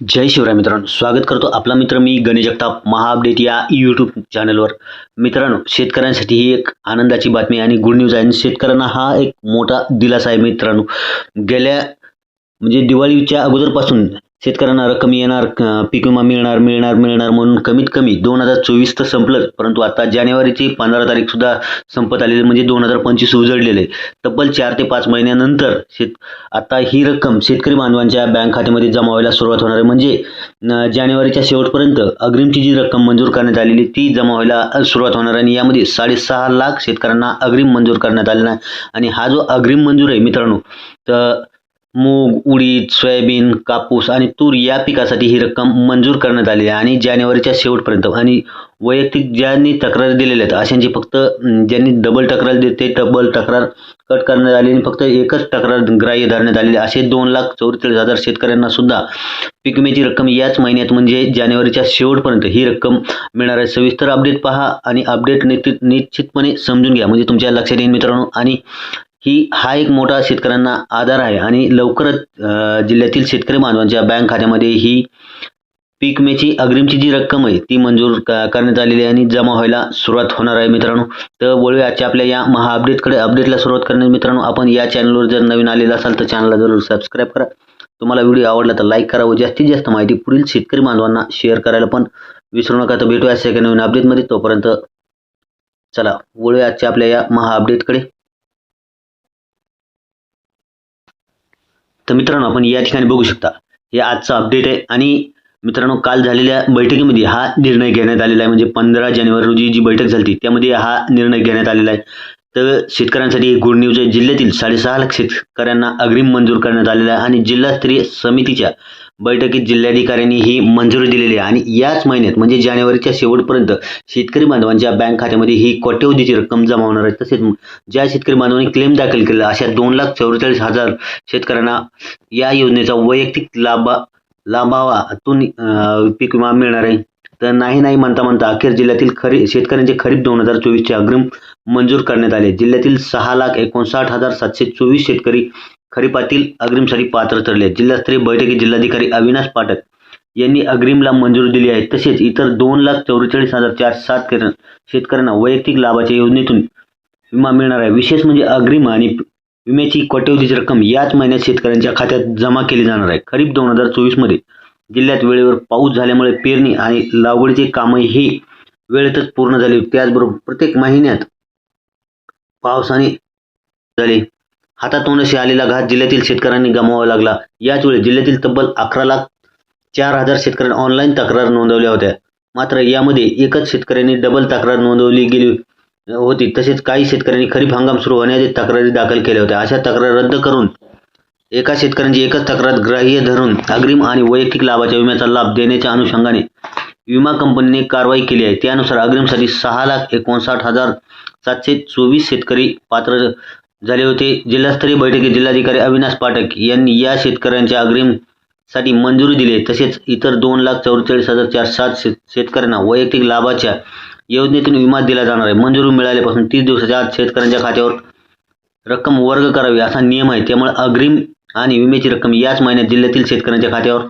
जय शिवराय मित्रांनो स्वागत करतो आपला मित्र मी गणेश जगताप महा अपडेट या यूट्यूब चॅनलवर मित्रांनो शेतकऱ्यांसाठी ही एक आनंदाची बातमी आणि गुड न्यूज आहे. आणि शेतकऱ्यांना हा एक मोठा दिलासा आहे मित्रांनो. गेल्या म्हणजे दिवाळीच्या अगोदरपासून शेतकऱ्यांना रक्कम येणार पीक विमा मिळणार मिळणार मिळणार म्हणून कमीत कमी दोन हजार चोवीस तर संपलं परंतु आता जानेवारीची पंधरा तारीख सुद्धा संपत आलेली म्हणजे दोन हजार पंचवीस उजळलेले. तब्बल चार ते पाच महिन्यानंतर शेत आता ही रक्कम शेतकरी बांधवांच्या बँक खात्यामध्ये जमा व्हायला सुरुवात होणार आहे. म्हणजे जानेवारीच्या शेवटपर्यंत अग्रिमची जी रक्कम मंजूर करण्यात आलेली ती जमा व्हायला सुरुवात होणार आहे. आणि यामध्ये साडेसहा लाख शेतकऱ्यांना अग्रिम मंजूर करण्यात आलेला आहे. आणि हा जो अग्रिम मंजूर आहे मित्रांनो तर मूग उडीद सोयाबीन कापूस आणि तूर या पिकासाठी ही रक्कम मंजूर करण्यात आलेली आहे आणि जानेवारीच्या शेवटपर्यंत आणि वैयक्तिक ज्यांनी तक्रार दिलेल्या आहेत अशांची फक्त ज्यांनी डबल तक्रार दिली ते डबल तक्रार कट करण्यात आली आणि फक्त एकच तक्रार ग्राह्य धरण्यात आलेली आहे. असे दोन लाख चौवेचाळीस हजार शेतकऱ्यांना सुद्धा पीक विम्याची रक्कम याच महिन्यात म्हणजे जानेवारीच्या शेवटपर्यंत ही रक्कम मिळणार आहे. सविस्तर अपडेट पहा आणि अपडेट निश्चित निश्चितपणे समजून घ्या. म्हणजे तुमच्या लक्षात येईल मित्रांनो. आणि ही हा एक मोठा शेतकऱ्यांना आधार आहे आणि लवकरच जिल्ह्यातील शेतकरी बांधवांच्या बँक खात्यामध्ये ही पीक मेची अग्रिमची जी रक्कम आहे ती मंजूर क- करण्यात आलेली आहे आणि जमा व्हायला सुरुवात होणार आहे मित्रांनो. तर वळूया आजच्या आपल्या या महा अपडेटकडे. अपडेटला सुरुवात करण्यास मित्रांनो आपण या चॅनलवर जर नवीन आलेला असाल तर चॅनलला जरूर सबस्क्राईब करा. तुम्हाला व्हिडिओ आवडला तर लाईक करा व जास्तीत जास्त माहिती पुढील शेतकरी बांधवांना शेअर करायला पण विसरू नका. तर भेटूया अशा एका नवीन अपडेटमध्ये तोपर्यंत चला वळूया आजच्या आपल्या या महा अपडेटकडे. तर मित्रांनो आपण या ठिकाणी बघू शकता हे आजचं अपडेट आहे. आणि मित्रांनो काल झालेल्या बैठकीमध्ये हा निर्णय घेण्यात आलेला आहे. म्हणजे पंधरा जानेवारी रोजी जी बैठक झाली त्यामध्ये हा निर्णय घेण्यात आलेला आहे. तर शेतकऱ्यांसाठी गुड न्यूज आहे. जिल्ह्यातील साडेसहा लाख शेतकऱ्यांना अग्रिम मंजूर करण्यात आलेला आहे. आणि जिल्हास्तरीय समितीच्या बैठकीत जिल्हाधिकाऱ्यांनी ही मंजुरी दिलेली आहे. आणि याच महिन्यात म्हणजे जानेवारीच्या शेवटपर्यंत शेतकरी बांधवांच्या बँक खात्यामध्ये ही कोट्यवधीची रक्कम जमा होणार आहे. तसेच ज्या शेतकरी बांधवांनी क्लेम दाखल केला अशा दोन लाख चौवेचाळीस हजार शेतकऱ्यांना या योजनेचा वैयक्तिक लाभा लाभावातून पीक विमा मिळणार आहे. तर नाही नाही म्हणता म्हणता अखेर जिल्ह्यातील खरी शेतकऱ्यांचे खरीप दोन हजार चोवीसचे अग्रिम मंजूर करण्यात आले. जिल्ह्यातील सहा लाख एकोणसाठ हजार सातशे चोवीस शेतकरी खरीपातील अग्रिमसाठी पात्र ठरले. जिल्हास्तरीय बैठकीत जिल्हाधिकारी अविनाश पाठक यांनी अग्रिमला मंजुरी दिली आहे. तसेच इतर दोन लाख चौवेचाळीस हजार चार सात शेतकऱ्यांना वैयक्तिक लाभाच्या योजनेतून विमा मिळणार आहे. विशेष म्हणजे अग्रिम आणि विम्याची कोट्यवधीची रक्कम याच महिन्यात शेतकऱ्यांच्या खात्यात जमा केली जाणार आहे. खरीप दोन हजार चोवीसमध्ये जिल्ह्यात वेळेवर पाऊस झाल्यामुळे पेरणी आणि लागवडीचे कामही वेळेतच पूर्ण झाले. त्याचबरोबर प्रत्येक महिन्यात पावसाने झाले. हातातोंडाशी आलेला घात जिल्ह्यातील शेतकऱ्यांनी गमावा लागला. याच वेळी जिल्ह्यातील तब्बल अकरा लाख चार हजार शेतकऱ्यांनी ऑनलाईन तक्रार नोंदवल्या होत्या. मात्र यामध्ये एकच शेतकऱ्यांनी डबल तक्रार नोंदवली गेली होती. तसेच काही शेतकऱ्यांनी खरीप हंगाम सुरू होण्याआधी तक्रारी दाखल केल्या होत्या. अशा तक्रार रद्द करून एका शेतकऱ्यांची एकच तक्रार ग्राह्य धरून अग्रिम आणि वैयक्तिक लाभाच्या विम्याचा लाभ देण्याच्या अनुषंगाने विमा कंपनीने कारवाई केली आहे. त्यानुसार अग्रिमसाठी सहा लाख एकोणसाठ हजार सातशे चोवीस शेतकरी पात्र झाले होते. जिल्हास्तरीय बैठकीत जिल्हाधिकारी अविनाश पाठक यांनी या शेतकऱ्यांच्या अग्रिमसाठी मंजुरी दिली. आहे तसेच इतर दोन लाख चौवेचाळीस हजार चार सात शेत शेतकऱ्यांना वैयक्तिक लाभाच्या योजनेतून विमा दिला जाणार आहे. मंजुरी मिळाल्यापासून तीस दिवसाच्या आत शेतकऱ्यांच्या खात्यावर रक्कम वर्ग करावी असा नियम आहे. त्यामुळे अग्रिम आणि विम्याची रक्कम याच महिन्यात जिल्ह्यातील शेतकऱ्यांच्या खात्यावर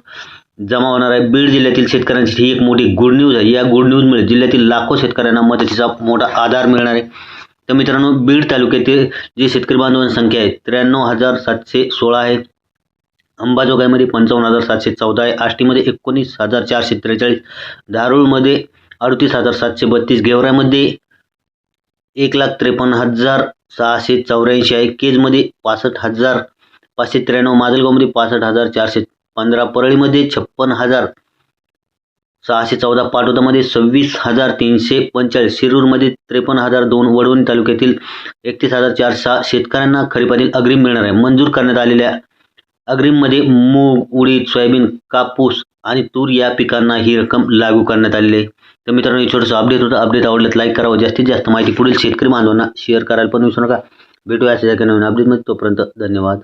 जमा होणार आहे. बीड जिल्ह्यातील शेतकऱ्यांसाठी ही एक मोठी गुड न्यूज आहे. या गुड न्यूजमुळे जिल्ह्यातील लाखो शेतकऱ्यांना मदतीचा मोठा आधार मिळणार आहे. तर मित्रांनो बीड तालुक्यातील जे शेतकरी बांधवांची संख्या आहे त्र्याण्णव हजार सातशे सोळा आहे अंबाजोगाईमध्ये पंचावन्न हजार सातशे चौदा आहे. आष्टीमध्ये एकोणीस हजार चारशे त्रेचाळीस. धारूळमध्ये अडतीस हजार सातशे बत्तीस. गेवरामध्ये एक लाख त्रेपन्न हजार सहाशे चौऱ्याऐंशी आहे. केजमध्ये पासष्ट हजार पाचशे त्र्याण्णव. माजलगावमध्ये पासष्ट हजार चारशे पंधरा. परळीमध्ये छप्पन हजार सहाशे चौदा पाटोदामध्ये सव्वीस हजार तीनशे पंचेचाळीस शिरूरमध्ये त्रेपन्न हजार दोन वडवणी तालुक्यातील एकतीस हजार चार सहा शेतकऱ्यांना खरीपातील अग्रिम मिळणार आहे. मंजूर करण्यात आलेल्या अग्रिममध्ये मूग उडीद सोयाबीन कापूस आणि तूर या पिकांना ही रक्कम लागू करण्यात आलेली आहे. तर मित्रांनो हे छोटंसं अपडेट होतं. अपडेट आवडलं लाईक करावं जास्तीत जास्त माहिती पुढील शेतकरी बांधवांना शेअर करायला पण विसरू नका. भेटूया अशा नवीन अपडेटमध्ये तोपर्यंत धन्यवाद.